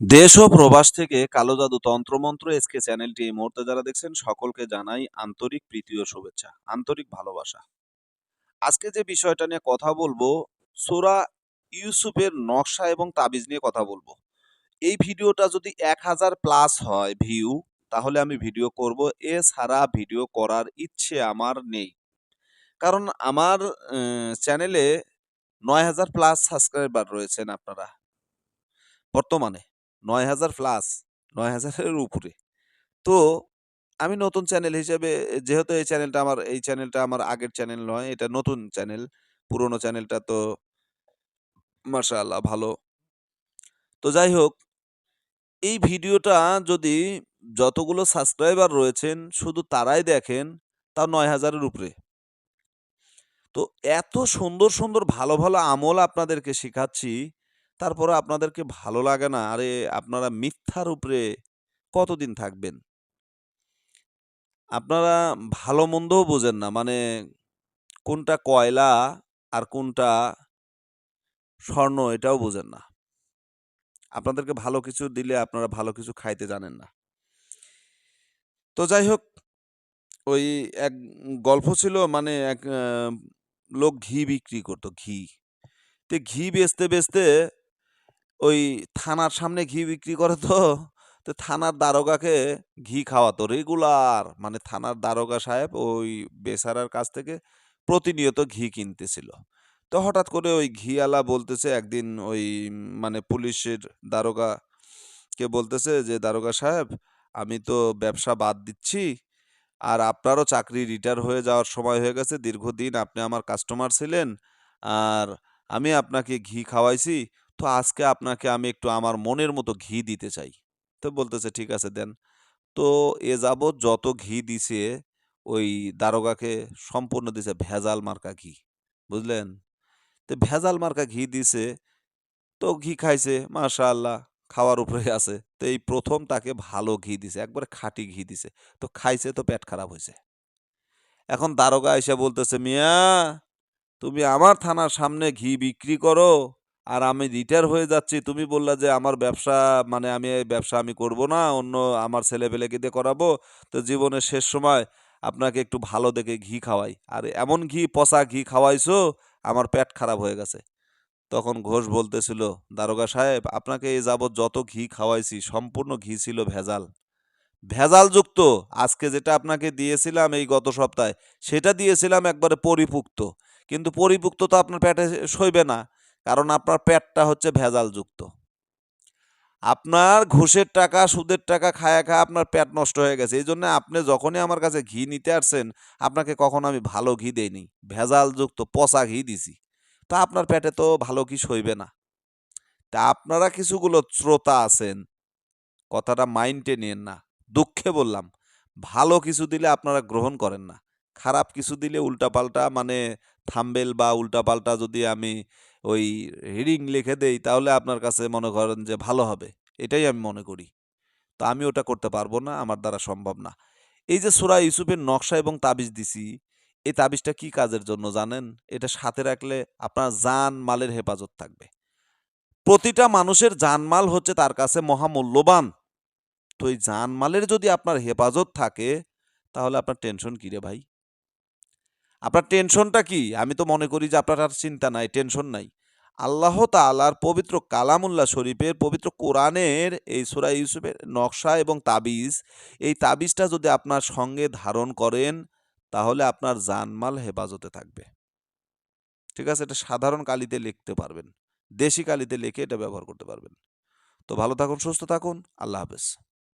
দেশ ও প্রবাস থেকে কালো জাদু তন্ত্রমন্ত্র এসকে চ্যানেলটি এই মুহূর্তে যারা দেখছেন, সকলকে জানাই আন্তরিক প্রীতি ও শুভেচ্ছা, আন্তরিক ভালোবাসা। আজকে যে বিষয়টা নিয়ে কথা বলব, সোরা ইউসুফের নকশা এবং তাবিজ নিয়ে কথা বলব। এই ভিডিওটা যদি এক হাজার প্লাস হয় ভিউ, তাহলে আমি ভিডিও করব। এছাড়া ভিডিও করার ইচ্ছে আমার নেই। কারণ আমার চ্যানেলে নয় হাজার প্লাস সাবস্ক্রাইবার রয়েছেন আপনারা, বর্তমানে। নয় হাজার প্লাস, নয় হাজারের উপরে। তো আমি নতুন চ্যানেল হিসেবে, যেহেতু এই চ্যানেলটা আমার, এই চ্যানেলটা আমার আগের চ্যানেল নয়, এটা নতুন চ্যানেল। পুরোনো চ্যানেলটা তো মার্শাল্লাহ ভালো। তো যাই হোক, এই ভিডিওটা যদি যতগুলো সাবস্ক্রাইবার রয়েছেন, শুধু তারাই দেখেন, তাও নয় হাজারের উপরে। তো এত সুন্দর সুন্দর ভালো ভালো আমল আপনাদেরকে শেখাচ্ছি তারপরে আপনাদেরকে ভালো লাগে না? আরে, আপনারা মিথ্যার উপরে কতদিন থাকবেন? আপনারা ভালো মন্দও বোঝেন না। মানে কোনটা কয়লা আর কোনটা স্বর্ণ এটাও বোঝেন না। আপনাদেরকে ভালো কিছু দিলে আপনারা ভালো কিছু খাইতে জানেন না। তো যাই হোক, ওই এক গল্প ছিল মানে এক লোক ঘি বিক্রি করতো, ঘি। তো ঘি বেচতে বেচতে ওই থানার সামনে ঘি বিক্রি করে তো। তো থানার দারোগাকে ঘি খাওয়াতো রেগুলার মানে থানার দারোগা সাহেব ওই বেচারার কাছ থেকে প্রতিনিয়ত ঘি কিনতেছিল। তো হঠাৎ করে ওই ঘিওয়ালা বলতেছে একদিন ওই মানে পুলিশের দারোগাকে বলতেছে যে, দারোগা সাহেব, আমি তো ব্যবসা বাদ দিচ্ছি আর আপনারও চাকরি রিটায়ার হয়ে যাওয়ার সময় হয়ে গেছে। দীর্ঘদিন আপনি আমার কাস্টমার ছিলেন আর আমি আপনাকে ঘি খাওয়াইছি। তো আজকে আপনাকে আমি একটু আমার মনের মতো ঘি দিতে চাই। তো বলতেছে, ঠিক আছে, দেন। তো এ যাবৎ যত ঘি দিছে, ওই দারোগাকে সম্পূর্ণ দিছে ভেজাল মার্কা ঘি, বুঝলেন? তো ভেজাল মার্কা ঘি দিছে, তো ঘি খাইছে, মাশাআল্লাহ, খাওয়ার উপরে আছে। তো এই প্রথম তাকে ভালো ঘি দিছে, একবারে খাঁটি ঘি দিছে। তো খাইছে তো পেট খারাপ হয়েছে এখন দারোগা এসে বলতেছে, মিয়া, তুমি আমার থানার সামনে ঘি বিক্রি করো আর আমি রিটায়ার হয়ে যাচ্ছি, তুমি বললা যে আমার ব্যবসা মানে আমি এই ব্যবসা আমি করব না, অন্য আমার ছেলে পেলেকে দিয়ে করাবো। তো জীবনের শেষ সময় আপনাকে একটু ভালো দেখে ঘি খাওয়াই। আর এমন ঘি, পচা ঘি খাওয়াইছো, আমার পেট খারাপ হয়ে গেছে। তখন ঘোষ বলতেছিল, দারোগা সাহেব, আপনাকে এই যাবৎ যত ঘি খাওয়াইছি, সম্পূর্ণ ঘি ছিল ভেজাল। ভেজালযুক্ত। আজকে যেটা আপনাকে দিয়েছিলাম এই গত সপ্তাহে, সেটা দিয়েছিলাম একবারে পরিপুক্ত। কিন্তু পরিপুক্ত তো আপনার পেটে সইবে না। কারণ আপনার পেটটা হচ্ছে ভেজালযুক্ত। আপনার ঘুষের টাকা, সুদের টাকা খায়া খায়া আপনার পেট নষ্ট হয়ে গেছে। এই জন্য আপনি যখনই আমার কাছে ঘি নিতে আসছেন, আপনাকে কখনো আমি ভালো ঘি দেইনি। ভেজালযুক্ত পচা ঘি দিছি। তা আপনার পেটে তো ভালো ঘি সইবে না। তা আপনারা কিছুগুলো শ্রোতা আছেন, কথাটা মাইন্ডে নিয়েন না, দুঃখে বললাম। ভালো কিছু দিলে আপনারা গ্রহণ করেন না। খারাপ কিছু দিলে উল্টাপাল্টা মানে থাম্বেল বা উল্টাপাল্টা যদি আমি ওই হিডিং লিখে দেই, তাহলে আপনার কাছে মনে করেন যে ভালো হবে। এটাই আমি মনে করি। তো আমি ওটা করতে পারব না, আমার দ্বারা সম্ভব না। এই যে সুরা ইউসুফের নকশা এবং তাবিজ দিছি, এই তাবিজটা কি কাজের জন্য জানেন? এটা সাথে রাখলে আপনার জান মালের হেফাজত থাকবে। প্রতিটা মানুষের জানমাল হচ্ছে তার কাছে মহামূল্যবান। তো এই জানমালের যদি আপনার হেফাজত থাকে, তাহলে আপনার টেনশন কি রে ভাই? আপনার টেনশনটা কি? আমি তো মনে করি যে আপনার আর চিন্তা নাই, টেনশন নাই। আল্লাহ তাআলার পবিত্র কালামুল্লাহ শরীফের পবিত্র কোরআনের এই সূরা ইউসুফের নকশা এবং তাবিজ, এই তাবিজটা যদি আপনার সঙ্গে ধারণ করেন, তাহলে আপনার জানমাল হেফাজতে থাকবে। ঠিক আছে? এটা সাধারণ কালিতে লিখতে পারবেন। দেশি কালিতে লিখে এটা ব্যবহার করতে পারবেন। তো ভালো থাকুন, সুস্থ থাকুন, আল্লাহ হাফেজ।